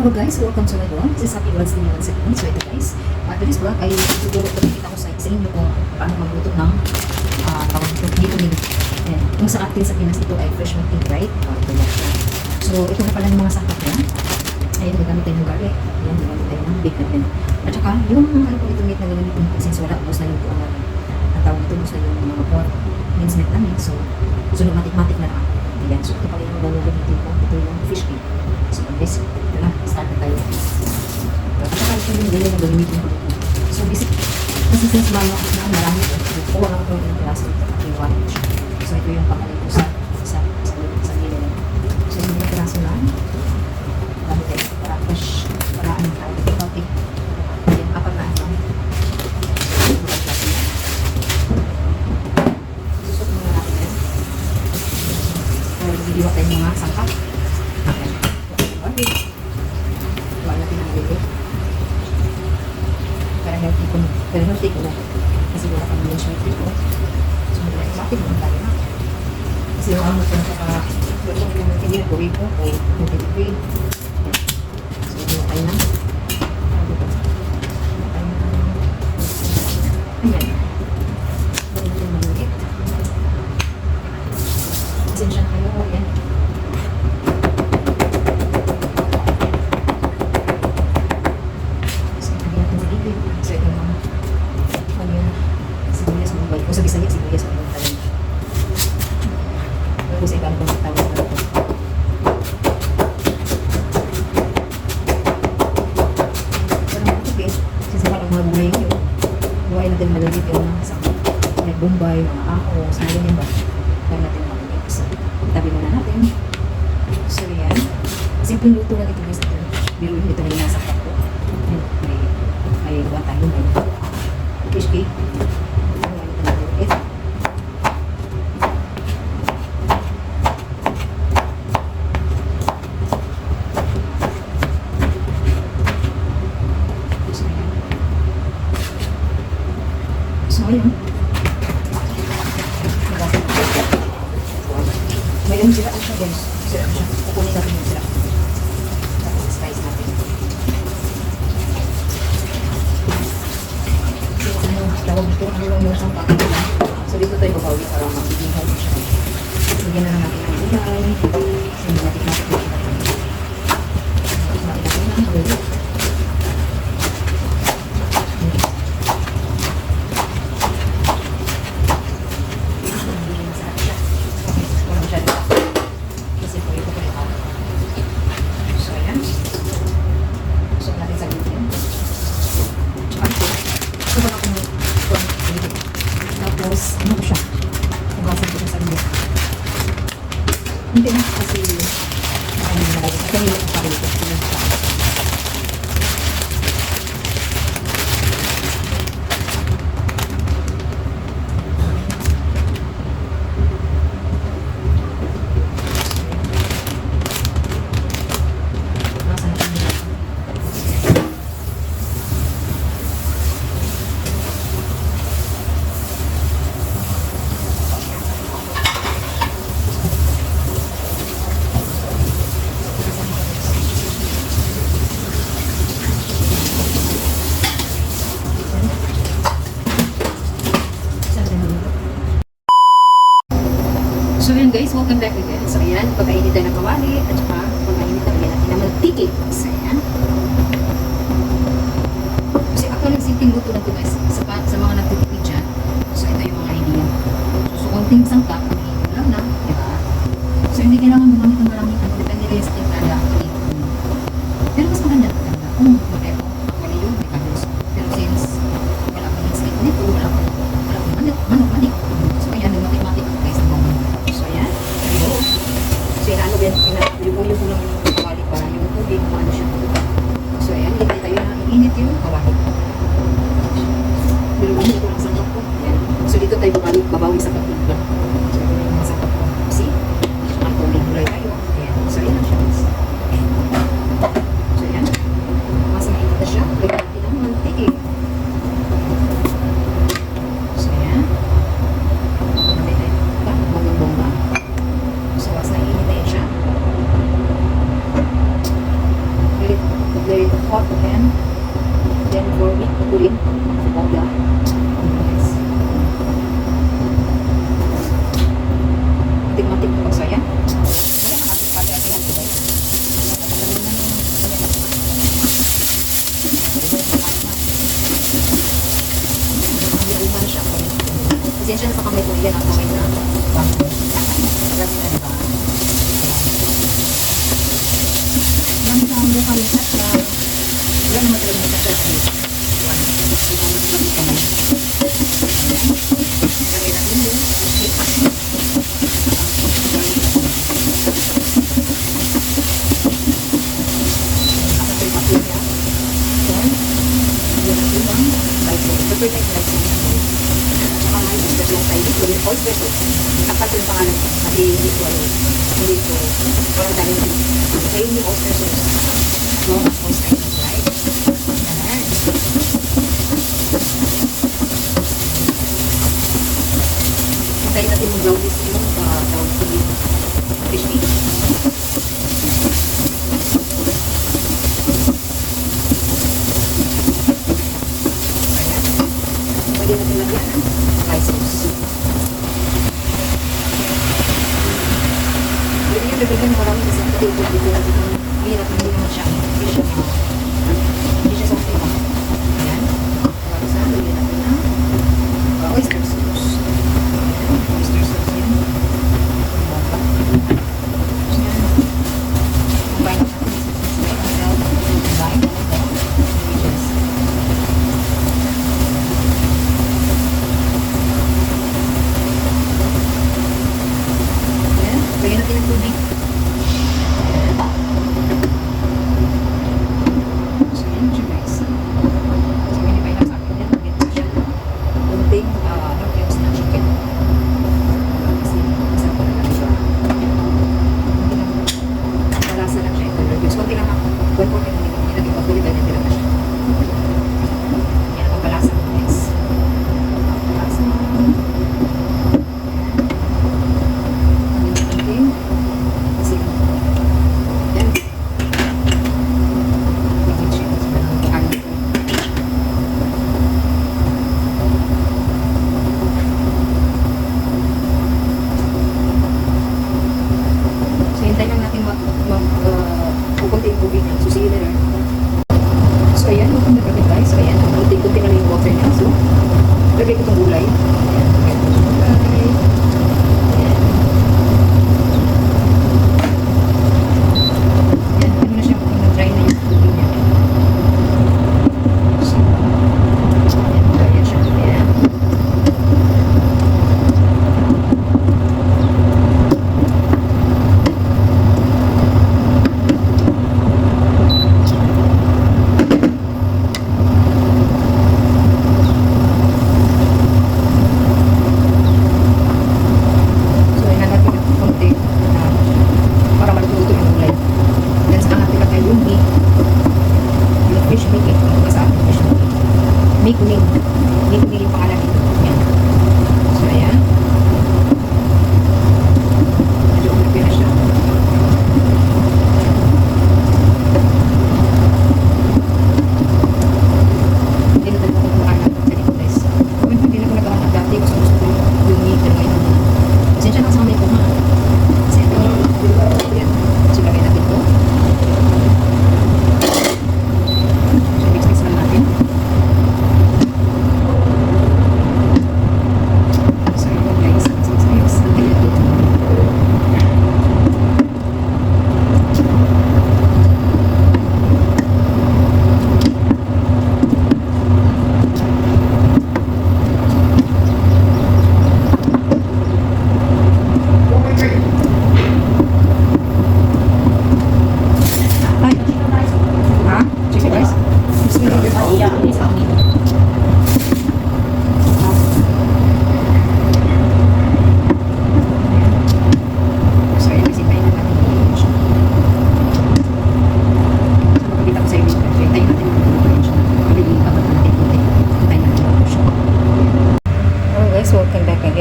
Hello guys, welcome to my vlog. This is Happy Vlogs din sa inyo. So ito guys, uh, today's vlog ay siguro pakikita ko sa, sa inyo kung paano magluto ng uh, tawag ito, dito din. Ayan. Kung sa atin sa Pinas ito ay fresh milk right? Uh, ito. So ito na pala yung mga sapat niya. Ayan, gagamit tayo ng garlic. Ayan, gagamit tayo ng bacon din. At saka, yung ano po ito meat na gagamitin ko since wala, ubos na yung po namin. Ang tawag ito, ubos na yung mga pork mince meat namin. So, sunod matik-matik na lang. Ayan, so ito pala yung gagamitin ko. Ito yung fish cake. So, guys, So, basic, kasi since bago ako na marami ko, kuha lang ito yung one inch. So, ito yung pangalan ko sa, sa, sa, sa nila. So, yung mga piraso lang, dami tayo, para fresh, para ano tayo, healthy. Ayan, apat na ano. Susok muna natin yan. Or, gidiwa tayo mga sangkap. Ayan. Okay. Wala natin ang bili. Para healthy ko na. Pero healthy ko na. Kasi wala kang lunch healthy ko. So, wala exotic naman tayo na. Kasi yung amo ko na saka, naman hindi ko ko ko. So, tayo na. Na ganyan ba? Kaya natin mag-mix. Tabi muna natin. So, yan. Simple luto lang ito guys. Biruin ito na yung nasa cup ko. May, may gawa tayo. May fish cake. So, ayan. So, ayan. May yung sila siya guys. Sila siya. Kukunin natin yung sila. Tapos spice natin. So, ito, ano lang isang packet lang. So, dito tayo babawi para healthy siya. Bigyan na natin ng natin natin. Natin natin natin ng gulay. Hindi masarap siya. Wala masyado. Kasi po ito po yung So, ayan. So, natin sa gilid. Tsaka ito. Ito ba akong kung gilid. Tapos, ano ko siya? Hugasan ko siya sa gilid. Hindi na kasi ano yung nalagay. Ito yung pakalito. Ayan siya. Hugasan ko siya. So yun guys, welcome back again. So yan, pagkainit tayo ng kawali at saka pagkainit tayo natin ng mantika. So yan. Kasi actually simpleng luto na to guys. Sa, sa mga nagtitipid dyan. So ito yung mga idea. So, so konting sangkap, hot pan, then pour it, put it on the rice. Matik-matik po sa yan. Wala na ating pagkatihan ko guys. Nag-iuman siya ko. Eh. Pasensya na pa kami po yan ang kamay na. Grabe na diba? Yan sa mukha niya sa wala naman talaga yung kasi. Wala. Lagyan natin yung Nakatulong pa nga ng pag-i-ritual. Hindi ko. Parang dahil sa inyo, oysters. No, oysters. bibigyan ko lang isang table bigyan. Hirap hindi mo siya. Hindi siya.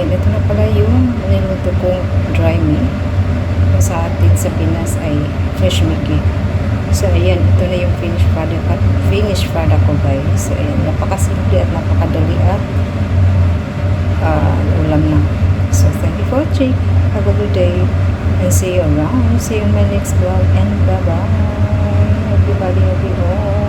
Ayan, ito na pala yung niluto kong dry meat. Sa atin sa Pinas ay fresh miki. Eh. So, ayan, ito na yung finished product at finished product ko guys. So, ayan, napakasimple at napakadali at uh, ulam na. So, thank you for watching. Have a good day and see you around. See you in my next vlog and bye-bye. Everybody, everyone.